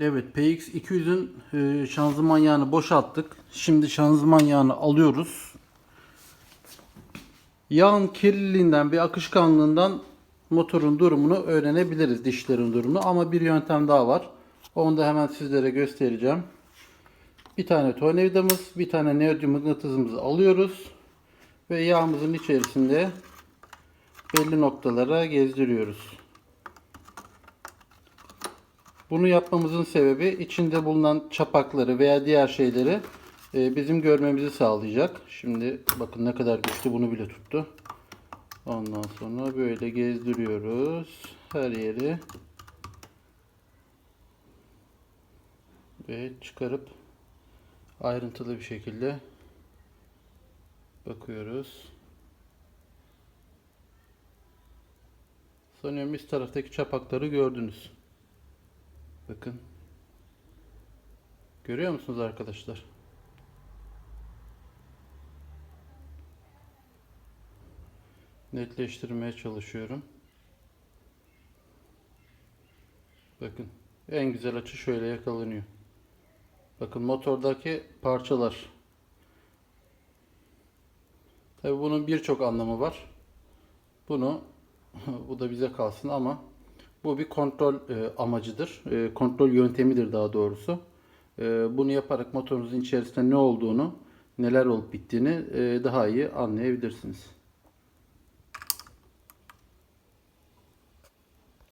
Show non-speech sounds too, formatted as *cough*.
Evet PX200'ün e, şanzıman yağını boşalttık. Şimdi şanzıman yağını alıyoruz. Yağın kirliliğinden bir akışkanlığından motorun durumunu öğrenebiliriz. Dişlerin durumunu ama bir yöntem daha var. Onu da hemen sizlere göstereceğim. Bir tane tornavidamız, bir tane neodyum mıknatısımızı alıyoruz. Ve yağımızın içerisinde belli noktalara gezdiriyoruz. Bunu yapmamızın sebebi içinde bulunan çapakları veya diğer şeyleri e, bizim görmemizi sağlayacak. Şimdi bakın ne kadar güçlü bunu bile tuttu. Ondan sonra böyle gezdiriyoruz her yeri. Ve çıkarıp ayrıntılı bir şekilde bakıyoruz. Sanıyorum üst taraftaki çapakları gördünüz. Bakın. Görüyor musunuz arkadaşlar? Netleştirmeye çalışıyorum. Bakın. En güzel açı şöyle yakalanıyor. Bakın motordaki parçalar. Tabi bunun birçok anlamı var. Bunu *laughs* bu da bize kalsın ama bu bir kontrol e, amacıdır. E, kontrol yöntemidir daha doğrusu. E, bunu yaparak motorunuzun içerisinde ne olduğunu, neler olup bittiğini e, daha iyi anlayabilirsiniz.